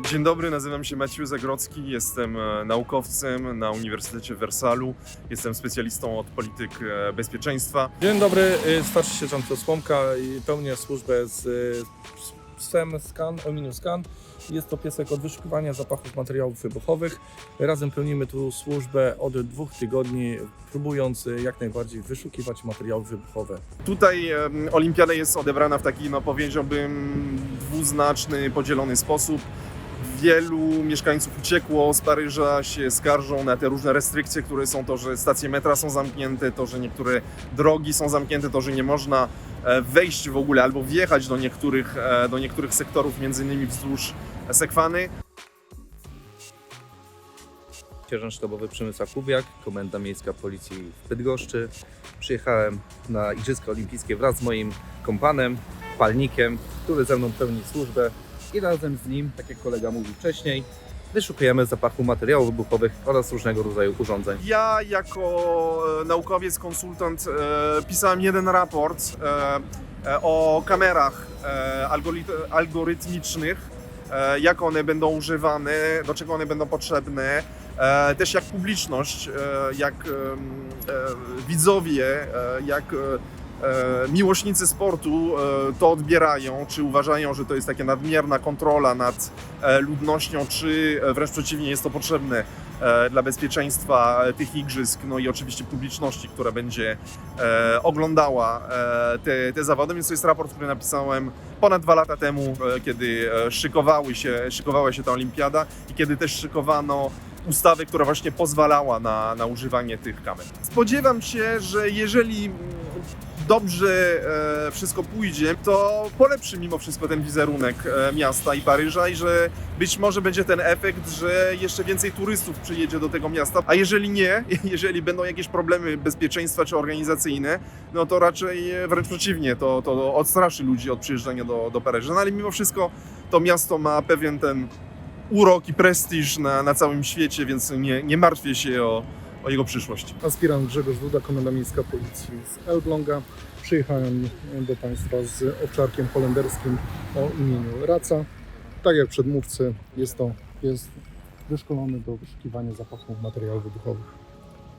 Dzień dobry, nazywam się Maciej Zagrodzki, jestem e, naukowcem na Uniwersytecie w Wersalu. Jestem specjalistą od polityk e, bezpieczeństwa. Dzień dobry, y, starszy sierżant Słomka i pełnię służbę z y, SEM Scan, Ominu Scan. Jest to piesek od wyszukiwania zapachów materiałów wybuchowych. Razem pełnimy tu służbę od dwóch tygodni, próbując jak najbardziej wyszukiwać materiały wybuchowe. Tutaj e, olimpiada jest odebrana w taki, no powiedziałbym, dwuznaczny, podzielony sposób. Wielu mieszkańców uciekło z Paryża, się skarżą na te różne restrykcje, które są to, że stacje metra są zamknięte, to, że niektóre drogi są zamknięte, to, że nie można e, wejść w ogóle albo wjechać do niektórych, e, do niektórych sektorów, między innymi wzdłuż Sekwany. Sierżant sztabowy Przemysław Kubiak, Komenda Miejska Policji w Bydgoszczy. Przyjechałem na Igrzyska Olimpijskie wraz z moim kompanem, palnikiem, który ze mną pełni służbę i razem z nim, tak jak kolega mówił wcześniej, wyszukujemy zapachu materiałów wybuchowych oraz różnego rodzaju urządzeń. Ja jako e, naukowiec, konsultant e, pisałem jeden raport e, o kamerach algoryt- algorytmicznych, jak one będą używane, do czego one będą potrzebne, też jak publiczność, jak widzowie, jak miłośnicy sportu e, to odbierają, czy uważają, że to jest taka nadmierna kontrola nad e, ludnością, czy e, wręcz przeciwnie jest to potrzebne e, dla bezpieczeństwa e, tych igrzysk, no i oczywiście publiczności, która będzie e, oglądała e, te, te zawody, więc to jest raport, który napisałem ponad dwa lata temu, e, kiedy e, szykowały się, szykowała się ta olimpiada i kiedy też szykowano ustawę, która właśnie pozwalała na, na używanie tych kamer. Spodziewam się, że jeżeli dobrze e, wszystko pójdzie, to polepszy mimo wszystko ten wizerunek e, miasta i Paryża i że być może będzie ten efekt, że jeszcze więcej turystów przyjedzie do tego miasta, a jeżeli nie, jeżeli będą jakieś problemy bezpieczeństwa czy organizacyjne, no to raczej wręcz przeciwnie, to, to odstraszy ludzi od przyjeżdżania do, do Paryża. No ale mimo wszystko to miasto ma pewien ten urok i prestiż na, na całym świecie, więc nie, nie martwię się o, o jego przyszłość. Aspirant Grzegorz Duda, Komenda Miejska Policji z Elbląga. Przyjechałem do Państwa z owczarkiem holenderskim o imieniu Raca. Tak jak przedmówcy, jest to jest wyszkolony do wyszukiwania zapachu materiałów wybuchowych.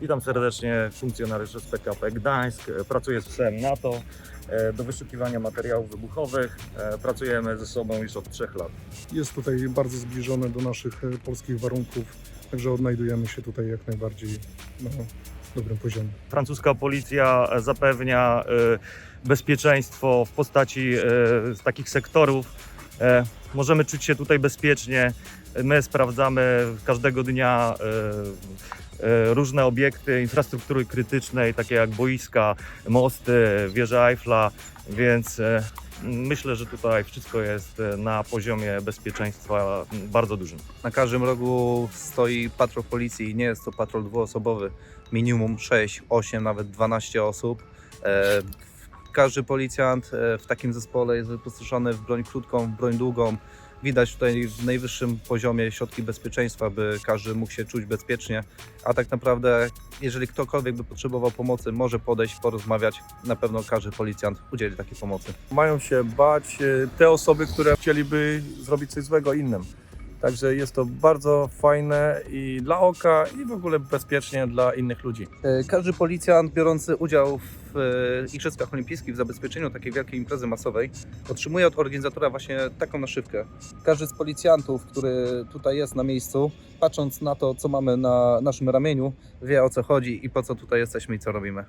Witam serdecznie funkcjonariuszy z PKP Gdańsk. Pracuję z psem NATO e, do wyszukiwania materiałów wybuchowych. E, Pracujemy ze sobą już od trzech lat. Jest tutaj bardzo zbliżony do naszych e, polskich warunków, także odnajdujemy się tutaj jak najbardziej na dobrym poziomie. Francuska policja zapewnia e, bezpieczeństwo w postaci z takich sektorów. E, Możemy czuć się tutaj bezpiecznie. My sprawdzamy każdego dnia e, różne obiekty infrastruktury krytycznej, takie jak boiska, mosty, wieże Eiffla, więc myślę, że tutaj wszystko jest e, na poziomie bezpieczeństwa bardzo dużym. Na każdym rogu stoi patrol policji, nie jest to patrol dwuosobowy, minimum 6, 8, nawet 12 osób. E, Każdy policjant e, w takim zespole jest wyposażony w broń krótką, w broń długą. Widać tutaj w najwyższym poziomie środki bezpieczeństwa, by każdy mógł się czuć bezpiecznie. A tak naprawdę, jeżeli ktokolwiek by potrzebował pomocy, może podejść, porozmawiać. Na pewno każdy policjant udzieli takiej pomocy. Mają się bać y, te osoby, które chcieliby zrobić coś złego innym. Także jest to bardzo fajne i dla oka, i w ogóle bezpiecznie dla innych ludzi. E, Każdy policjant biorący udział w e, Igrzyskach Olimpijskich w zabezpieczeniu takiej wielkiej imprezy masowej otrzymuje od organizatora właśnie taką naszywkę. Każdy z policjantów, który tutaj jest na miejscu, patrząc na to, co mamy na naszym ramieniu, wie o co chodzi i po co tutaj jesteśmy i co robimy.